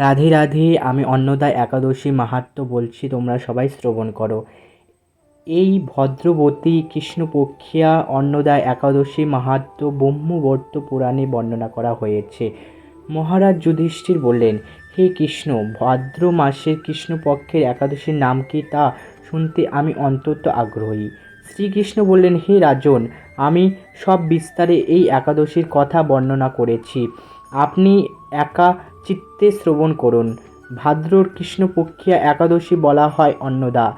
রাধে রাধে, আমি অন্নদা একাদশী মাহাত্ম্য বলছি, তোমরা সবাই শ্রবণ করো। এই ভদ্রবতী কৃষ্ণপক্ষিয়া অন্নদা একাদশী মাহাত্ম্য ব্রহ্মবর্ত পুরাণে বর্ণনা করা হয়েছে। মহারাজ যুধিষ্ঠির বললেন, হে কৃষ্ণ, ভাদ্র মাসের কৃষ্ণপক্ষের একাদশীর নাম কি তা শুনতে আমি অন্তত আগ্রহী শ্রীকৃষ্ণ বললেন, হে রাজন, আমি সব বিস্তারে এই একাদশীর কথা বর্ণনা করেছি। আপনি একা চিত্তে শ্রবণ করুন। ভাদ্রর কৃষ্ণপক্ষিয়া একাদশী বলা হয় অন্নদা।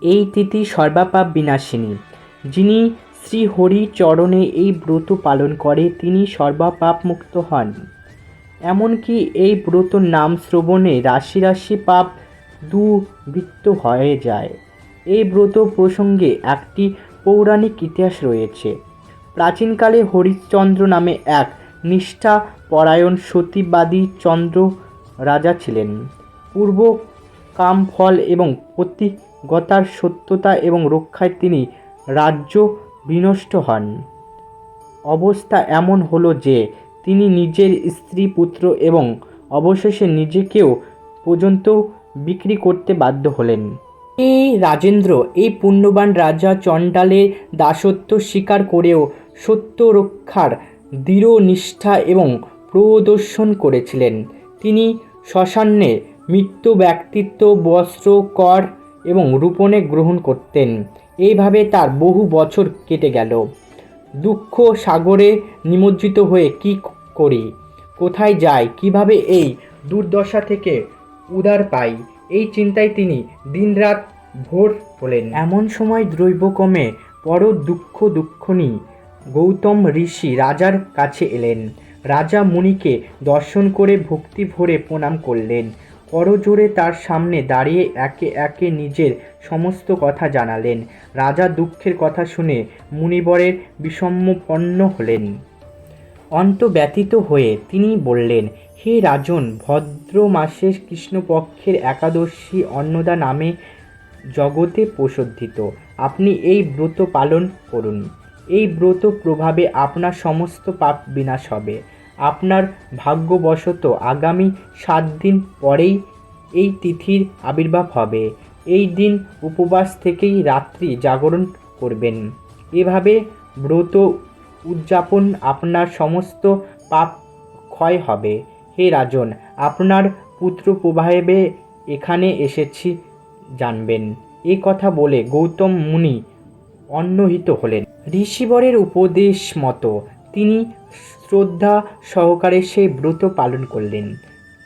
এই তিথি সর্বাপাপ বিনাশিনী। যিনি শ্রীহরি চরণে এই ব্রত পালন করে, তিনি সর্বাপাপ মুক্ত হন। এমনকি এই ব্রত নাম শ্রবণে রাশি রাশি পাপ দুবৃত্ত হয়ে যায়। এই ব্রত প্রসঙ্গে একটি পৌরাণিক ইতিহাস রয়েছে। প্রাচীনকালে হরিশ্চন্দ্র নামে এক নিষ্ঠা পরায়ণ সতীবাদী চন্দ্র রাজা ছিলেন। পূর্ব কাম ফল এবং প্রতিগতার সত্যতা এবং রক্ষায় তিনি রাজ্য বিনষ্ট হন। অবস্থা এমন হলো যে, তিনি নিজের স্ত্রী, পুত্র এবং অবশেষে নিজেকেও পর্যন্ত বিক্রি করতে বাধ্য হলেন। এই রাজেন্দ্র এই পুণ্যবান রাজা চণ্ডালের দাসত্ব স্বীকার করেও সত্য রক্ষার দৃঢ় নিষ্ঠা এবং প্রদর্শন করেছিলেন। তিনি শ্মশানে মৃত্যু, ব্যক্তিত্ব, বস্ত্র, কর এবং রূপণে গ্রহণ করতেন। এইভাবে তার বহু বছর কেটে গেল। দুঃখ সাগরে নিমজ্জিত হয়ে কি করি, কোথায় যাই, কীভাবে এই দুর্দশা থেকে উদার পাই, এই চিন্তায় তিনি দিনরাত ভোর হলেন। এমন সময় দ্রৈবকমে বড় দুঃখ দুঃখনী গৌতম ঋষি রাজার কাছে এলেন। রাজা মুনিকে দর্শন করে ভক্তি ভরে প্রণাম করলেন। করজোরে তার সামনে দাঁড়িয়ে একে একে নিজের সমস্ত কথা জানালেন। রাজা দুঃখের কথা শুনে মুনিবরের বিষম্মপন্ন হলেন। অন্ত ব্যতীত হয়ে তিনি বললেন, হে রাজন ভদ্র মাসের কৃষ্ণপক্ষের একাদশী অন্নদা নামে জগতে প্রসিদ্ধিত। আপনি এই ব্রত পালন করুন। এই ব্রত প্রভাবে আপনার সমস্ত পাপ বিনাশ হবে। আপনার ভাগ্যবশত আগামী সাত দিন পরেই এই তিথির আবির্ভাব হবে। এই দিন উপবাস থেকেই রাত্রি জাগরণ করবেন। এভাবে ব্রত উদযাপন আপনার সমস্ত পাপ ক্ষয় হবে। হে রাজন, আপনার পুত্র প্রভাবে এখানে এসেছি, জানবেন। এ কথা বলে গৌতম মুনি অন্নহিত হলেন। ঋষিবরের উপদেশ মতো তিনি শ্রদ্ধা সহকারে সেই ব্রত পালন করলেন।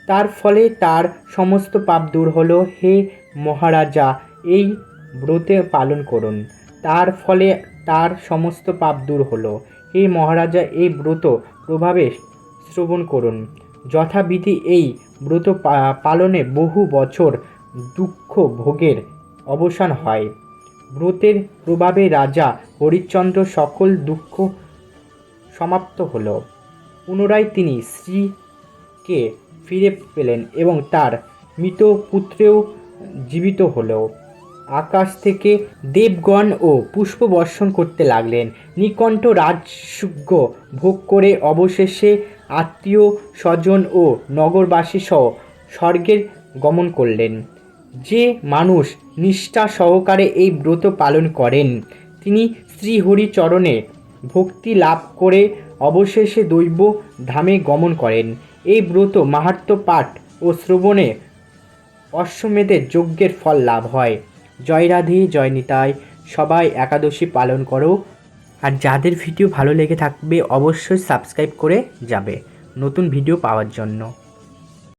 তার ফলে তার সমস্ত পাপ দূর হলো। হে মহারাজা, এই ব্রতে পালন করুন। তার ফলে তার সমস্ত পাপ দূর হলো। হে মহারাজা, এই ব্রত প্রভাবে শ্রবণ করুন। যথাবিধি এই ব্রত পালনে বহু বছর দুঃখ ভোগের অবসান হয়। ব্রতের প্রভাবে রাজা হরিশ্চন্দ্র সকল দুঃখ সমাপ্ত হল। পুনরায় তিনি স্ত্রীকে ফিরে পেলেন এবং তার মৃত পুত্রেও জীবিত হল। আকাশ থেকে দেবগণ ও পুষ্প বর্ষণ করতে লাগলেন। নিকণ্ঠ রাজসুজ্ঞ ভোগ করে অবশেষে আত্মীয় স্বজন ও নগরবাসী সহ স্বর্গের গমন করলেন। যে মানুষ নিষ্ঠা সহকারে এই ব্রত পালন করেন, তিনি শ্রীহরি চরণে ভক্তি লাভ করে অবশেষে দৈব ধামে গমন করেন। এই ব্রত মাহাত্ম্য পাঠ ও শ্রবণে অশ্বমেধের যজ্ঞের ফল লাভ হয়। জয় রাধে, জয় নিতাই, সবাই একাদশী পালন করো। আর যাদের ভিডিও ভালো লেগে থাকবে, অবশ্যই সাবস্ক্রাইব করে যাবে নতুন ভিডিও পাওয়ার জন্য।